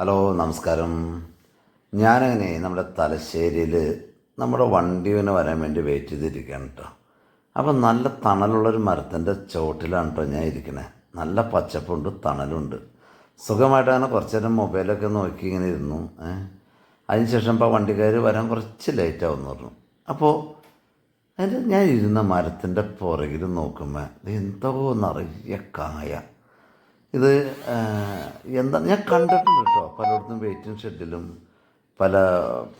Hello നമസ്കാരം. ഞാനങ്ങനെ നമ്മുടെ തലശ്ശേരിയിൽ നമ്മുടെ വണ്ടിവിന് വരാൻ വേണ്ടി വെയിറ്റ് ചെയ്തിരിക്കുകയാണ് കേട്ടോ അപ്പം നല്ല തണലുള്ളൊരു മരത്തിന്റെ ചോട്ടിലാണ് കേട്ടോ ഞാൻ ഇരിക്കണേ. നല്ല പച്ചപ്പുണ്ട് തണലുണ്ട്. സുഖമായിട്ടാണ് കുറച്ച് നേരം മൊബൈലൊക്കെ നോക്കി ഇങ്ങനെ ഇരുന്നു അതിനുശേഷം ഇപ്പോൾ വണ്ടിക്കാർ വരാൻ കുറച്ച് ലേറ്റ് പറഞ്ഞു. അപ്പോൾ അതിന്റെ ഞാൻ ഇരുന്ന മരത്തിന്റെ പുറകിൽ നോക്കുമ്പോൾ എന്തോ നിറയെ കായ. ഇത് എന്താ ഞാൻ കണ്ടിട്ടുണ്ട് കേട്ടോ പലയിടത്തും വെയിറ്റിംഗ് ഷെഡിലും പല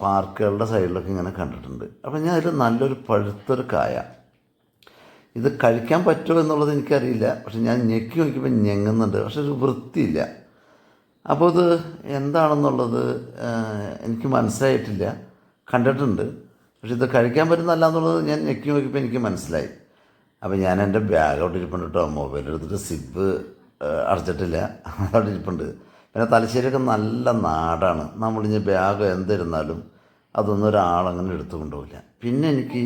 പാർക്കുകളുടെ സൈഡിലൊക്കെ ഇങ്ങനെ കണ്ടിട്ടുണ്ട്. അപ്പം ഞാൻ അതിൽ നല്ലൊരു പഴുത്തൊരു കായ. ഇത് കഴിക്കാൻ പറ്റുമോ എന്നുള്ളത് എനിക്കറിയില്ല. പക്ഷെ ഞാൻ ഞെക്കി നോക്കിയപ്പോൾ ഞെങ്ങുന്നുണ്ട്. പക്ഷെ ഒരു വൃത്തിയില്ല. അപ്പോൾ ഇത് എന്താണെന്നുള്ളത് എനിക്ക് മനസ്സിലായിട്ടില്ല. കണ്ടിട്ടുണ്ട്. പക്ഷെ ഇത് കഴിക്കാൻ പറ്റുന്നല്ല എന്നുള്ളത് ഞാൻ ഞെക്കി നോക്കിയപ്പോൾ എനിക്ക് മനസ്സിലായി. അപ്പോൾ ഞാൻ എന്റെ ബാഗ് അവിടെ ഇരിപ്പുണ്ട് കേട്ടോ മൊബൈൽ എടുത്തിട്ട് സിബ് അടച്ചിട്ടില്ല. അവിടെ ഇരിപ്പുണ്ട്. പിന്നെ തലശ്ശേരിയൊക്കെ നല്ല നാടാണ്. നമ്മളിഞ്ഞ് ബാഗ് എന്തിരുന്നാലും അതൊന്നും ഒരാളങ്ങനെ എടുത്തു കൊണ്ടുപോകില്ല പിന്നെ എനിക്ക്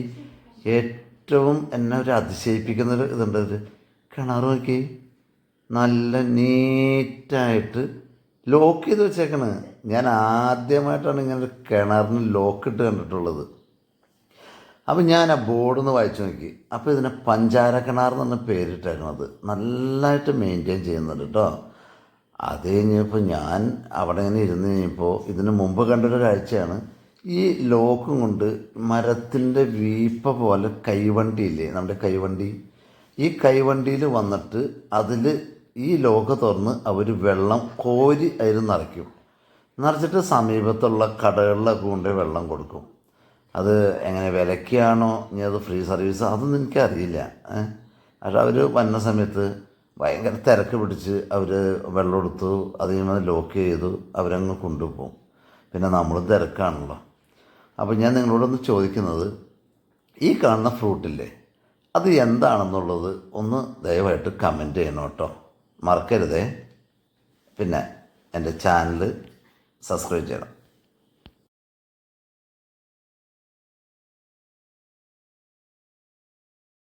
ഏറ്റവും എന്നെ ഒരു അതിശയിപ്പിക്കുന്നൊരു ഇതുണ്ട്. ഒരു കിണർ നോക്കി നല്ല നീറ്റായിട്ട് ലോക്ക് ചെയ്ത് വെച്ചേക്കണ്. ഞാൻ ആദ്യമായിട്ടാണ് ഇങ്ങനെ ഒരു കിണറിന് ലോക്ക് ഇട്ട് കണ്ടിട്ടുള്ളത്. അപ്പം ഞാൻ ആ ബോർഡ് ഒന്ന് വായിച്ചു നോക്കി. അപ്പോൾ ഇതിനെ പഞ്ചാര കിണർ എന്നാണ് അത്. നല്ലതായിട്ട് മെയിന്റെയിൻ ചെയ്യുന്നുണ്ട് കേട്ടോ അത് കഴിഞ്ഞപ്പോൾ ഞാൻ അവിടെ ഇങ്ങനെ ഇരുന്ന് കഴിഞ്ഞപ്പോൾ ഇതിന് മുമ്പ് കണ്ടൊരു കാഴ്ചയാണ് ഈ ലോക്കും കൊണ്ട് മരത്തിന്റെ വീപ്പ പോലെ കൈവണ്ടിയില്ലേ നമ്മുടെ കൈവണ്ടി. ഈ കൈവണ്ടിയിൽ വന്നിട്ട് അതിൽ ഈ ലോക്ക് തുറന്ന് അവർ വെള്ളം കോരി അതിൽ നിറയ്ക്കും. നിറച്ചിട്ട് സമീപത്തുള്ള കടകളിലൊക്കെ കൊണ്ട് വെള്ളം കൊടുക്കും. അത് എങ്ങനെ വിലക്കാണോ ഇനി അത് ഫ്രീ സർവീസ് അതൊന്നും എനിക്കറിയില്ല പക്ഷെ അവർ വന്ന സമയത്ത് ഭയങ്കര തിരക്ക് പിടിച്ച് അവർ വെള്ളം എടുത്തു അത് കഴിയുമ്പോൾ ലോക്ക് ചെയ്തു അവരങ്ങ് കൊണ്ടുപോകും. പിന്നെ നമ്മളും തിരക്കാണല്ലോ. അപ്പോൾ ഞാൻ നിങ്ങളോടൊന്ന് ചോദിക്കുന്നത് ഈ കാണുന്ന ഫ്രൂട്ടില്ലേ അത് എന്താണെന്നുള്ളത് ഒന്ന് ദയവായിട്ട് കമന്റ് ചെയ്യണം കേട്ടോ. മറക്കരുതേ. പിന്നെ എന്റെ ചാനൽ സബ്സ്ക്രൈബ് ചെയ്യണം.